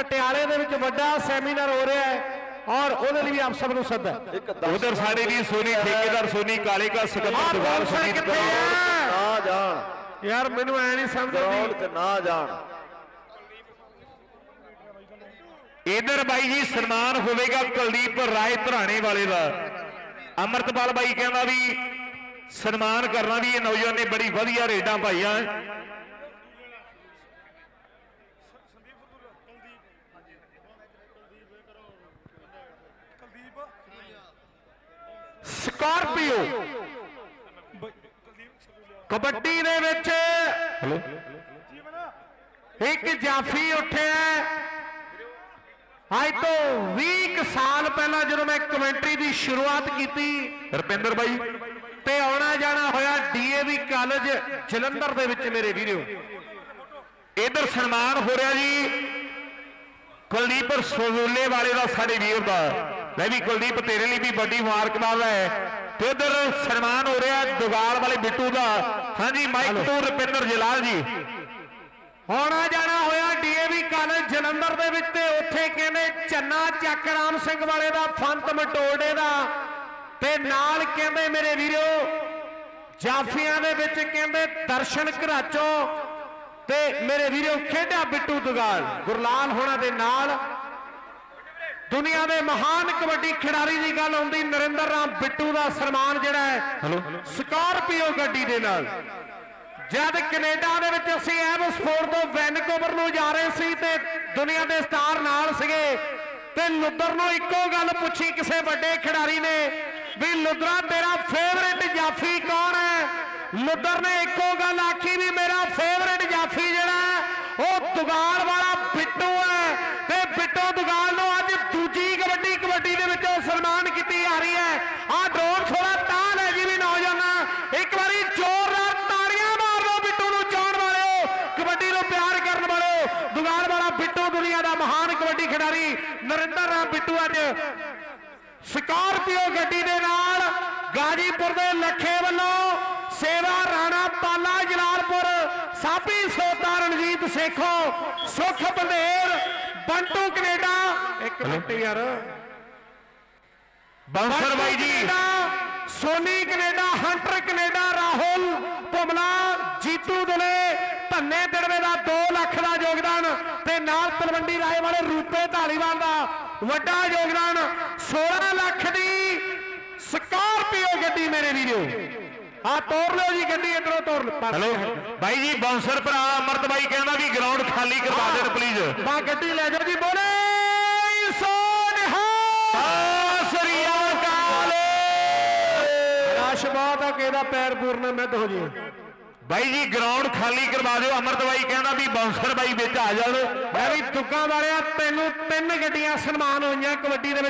ਪਟਿਆਲੇ ਦੇ ਵਿੱਚ ਵੱਡਾ ਸੈਮੀਨਾਰ ਹੋ ਰਿਹਾ ਹੈ ਔਰ ਉਹਦੇ ਲਈ ਵੀ ਆਪ ਸਭ ਨੂੰ ਸੱਦਾ ਉਧਰ ਸਾਡੇ ਵੀ ਸੋਨੀ ਠੇਕੇਦਾਰ ਸੋਨੀ ਕਾਲੇ ਕਾ ਸਿਕੰਦਰ ਬਾਊਂਸਰ ਸੋਨੀ ਕਿੱਥੇ? ਨਾ ਜਾਣ। ਯਾਰ ਮੈਨੂੰ ਐ ਨਹੀਂ ਸਮਝ ਆਉਂਦੀ। ਨਾ ਜਾਣ। ਇਧਰ ਬਾਈ ਜੀ ਸਨਮਾਨ ਹੋਵੇਗਾ ਕੁਲਦੀਪ ਰਾਏ ਧਰਾਣੇ ਵਾਲੇ ਦਾ। ਅਮਰਤਪਾਲ ਬਾਈ ਕਹਿੰਦਾ ਵੀ ਸਨਮਾਨ ਕਰਨਾ ਵੀ ਇਹ ਨੌਜਵਾਨ ਨੇ ਬੜੀ ਵਧੀਆ ਰੇਡਾਂ ਪਾਈਆਂ। ਸਕਾਰਪੀਓ। ਕਬੱਡੀ ਦੇ ਵਿੱਚ ਇੱਕ ਜਾਫੀ ਉੱਠਿਆ ਅੱਜ ਤੋਂ 20 ਕੁ ਸਾਲ ਪਹਿਲਾਂ ਜਦੋਂ ਮੈਂ ਕਮੈਂਟਰੀ ਦੀ ਸ਼ੁਰੂਆਤ ਕੀਤੀ ਰਪਿੰਦਰ ਬਾਈ। ਤੇ ਆਉਣਾ ਜਾਣਾ ਹੋਇਆ ਡੀਏਵੀ ਕਾਲਜ ਜਲੰਧਰ ਦੇ ਵਿੱਚ ਮੇਰੇ ਵੀਰੋ। ਇਧਰ ਸਨਮਾਨ ਹੋ ਰਿਹਾ ਜੀ। ਕੁਲਦੀਪ ਸੋਜ਼ੂਲੇ ਵਾਲੇ ਦਾ ਸਾਡੇ ਵੀਰ ਦਾ। ਲੈ ਵੀ ਕੁਲਦੀਪ ਤੇਰੇ ਲਈ ਵੀ ਵੱਡੀ ਮੁਬਾਰਕਬਾਦ ਹੈ। ਤੇ ਉਧਰ ਸਨਮਾਨ ਹੋ ਰਿਹਾ ਦੁਗਾਲ ਵਾਲੇ ਬਿੱਟੂ ਦਾ। ਹਾਂਜੀ ਮਾਈਕ ਤੋਂ ਰੁਪਿੰਦਰ ਜਲਾਲ ਜੀ। ਆਉਣਾ ਜਾਣਾ ਹੋਇਆ ਡੀਏਵੀ ਕਾਲਜ ਜਲੰਧਰ ਦੇ ਵਿੱਚ ਤੇ ਉੱਥੇ ਕਹਿੰਦੇ ਚੰਨਾ ਚੱਕ ਰਾਮ ਸਿੰਘ ਵਾਲੇ ਦਾ ਫੰਤ ਮਟੋੜੇ ਦਾ। ਤੇ ਨਾਲ ਕਹਿੰਦੇ ਮੇਰੇ ਵੀਰੋ ਜਾਫੀਆਂ ਦੇ ਵਿੱਚ ਕਹਿੰਦੇ ਦਰਸ਼ਨ ਘਰਾਚੋਂ। ਤੇ ਮੇਰੇ ਵੀਰੋ ਖੇਡਿਆ ਬਿੱਟੂ ਦੁਗਾਲ। ਗੁਰਲਾਲ ਹੋਣਾ ਦੇ ਨਾਲ ਦੁਨੀਆ ਦੇ ਮਹਾਨ ਕਬੱਡੀ ਖਿਡਾਰੀ ਦੀ ਗੱਲ ਹੁੰਦੀ ਨਰਿੰਦਰ ਰਾਮ ਬਿੱਟੂ ਦਾ ਸਨਮਾਨ ਜਿਹੜਾ ਹੈ ਹਲੋ ਸਕਾਰਪੀਓ ਗੱਡੀ ਦੇ ਨਾਲ। ਜਦ ਕੈਨੇਡਾ ਦੇ ਵਿੱਚ ਅਸੀਂ ਐਮ ਸਪੋਰਟ ਤੋਂ ਵੈਨਕੂਵਰ ਨੂੰ ਜਾ ਰਹੇ ਸੀ ਤੇ ਦੁਨੀਆ ਦੇ ਸਟਾਰ ਨਾਲ ਸੀਗੇ ਤੇ ਲੁੱਦਰ ਨੂੰ ਇੱਕੋ ਗੱਲ ਪੁੱਛੀ ਕਿਸੇ ਵੱਡੇ ਖਿਡਾਰੀ ਨੇ ਵੀ ਲੁੱਦਰਾ ਤੇਰਾ ਫੇਵਰੇਟ ਜਾਫੀ ਕੌਣ ਹੈ? ਲੁੱਦਰ ਨੇ ਇੱਕੋ ਗੱਲ ਆਖੀ ਵੀ ਮੇਰਾ ਫੇਵਰੇਟ ਜਾਫੀ ਜਿਹੜਾ ਉਹ ਦੁਗਾਲ ਵਾਲਾ ਬਿੱਟੂ ਹੈ ਤੇ ਬਿੱਟੂ ਦੁਗਾਲ ਨੂੰ ਅੱਜ ਦੂਜੀ ਕਬੱਡੀ ਕਬੱਡੀ ਦੇ ਵਿੱਚ ਉਹ ਸਨਮਾਨ ਕੀਤੀ ਜਾ ਰਹੀ ਹੈ ਆਹ ਡਰੋਨ ਥੋੜਾ ਤਾਂ ਲੈ ਜੀ ਵੀ ਨੌਜਵਾਨਾਂ ਇੱਕ ਵਾਰੀ ਜ਼ੋਰਦਾਰ ਤਾੜੀਆਂ ਮਾਰ ਲਓ ਬਿੱਟੂ ਨੂੰ ਚਾਉਣ ਵਾਲਿਓ ਕਬੱਡੀ ਨੂੰ ਪਿਆਰ ਕਰਨ ਵਾਲਿਓ ਦੁਗਾਲ ਵਾਲਾ ਬਿੱਟੂ ਦੁਨੀਆ ਦਾ ਮਹਾਨ ਕਬੱਡੀ ਖਿਡਾਰੀ ਨਰਿੰਦਰ ਰਾਮ ਬਿੱਟੂ ਅੱਜ। ਸਕਾਰਪੀਓ ਗੱਡੀ ਦੇ ਨਾਲ ਗਾਜੀਪੁਰ ਦੇ ਲੱਖੇ ਵੱਲੋਂ ਸੇਵਾ ਰਾਣਾ ਪਾਲਾ ਜਲਾਲਪੁਰ ਸਾਬੀ ਸੋਤਾ ਰਣਜੀਤ ਸੇਖੋ ਸੁਖ ਬੰਦੇਰ ਬੰਟੂ ਕੈਨੇਡਾ। ਇੱਕ ਮਿੰਟ ਯਾਰ। ਬਾਂਸਰ ਬਾਈ ji. Soni Canada Hunter Canada Rahul Bhumla Jitu Dule Dhanne ਦਿੜਵੇ ਦਾ 2 ਲੱਖ ਦਾ ਯੋਗਦਾਨ ਤੇ ਨਾਲ ਤਲਵੰਡੀ ਰਾਏ ਵਾਲੇ ਰੂਪੇ ਢਾਲੀਵਾਲ ਦਾ ਵੱਡਾ ਯੋਗਦਾਨ। 16 ਲੱਖ ਦੀ ਸਕਾਰਪੀਓ ਗੱਡੀ ਮੇਰੇ ਵੀਰੋ। ਆ ਤੋੜ ਲਿਓ ਜੀ ਗੱਡੀ ਇਧਰੋਂ ਤੋੜ ਲਓ। ਹਲੋ ਬਾਈ ਜੀ ਬਾਉਂਸਰ ਭਰਾ ਅਮਰਤ ਬਾਈ ਕਹਿੰਦਾ ਵੀ ਗਰਾਊਂਡ ਖਾਲੀ ਕਰਵਾ ਦੇਣ ਪਲੀਜ਼ ਬਾ ਗੱਡੀ ਲੈ ਜਾਓ ਜੀ ਬੋਲੇ ਸੋਨਹਾ ਸਰੀਆ ਕਾਲ ਰਸ਼ ਬਹੁਤ ਆ ਕਿਹਦਾ ਪੈਰ ਪੂਰਨਾ ਮਿੱਧ ਹੋ ਜੇ। ਬਾਈ ਜੀ ਗਰਾਊਂਡ ਖਾਲੀ ਕਰਵਾ ਦਿਓ। ਅਮਰਤ ਬਾਈ ਕਹਿੰਦਾ ਵੀ ਬਾਉਂਸਰ ਬਾਈ ਵਿੱਚ ਆ ਜਾਣ ਮੈਂ ਵੀ ਦੁੱਗਾ ਵਾਲਿਆ, ਤੈਨੂੰ ਤਿੰਨ ਗੱਡੀਆਂ ਸਨਮਾਨ ਹੋਈਆਂ ਕਬੱਡੀ ਦੇ ਵਿੱਚ।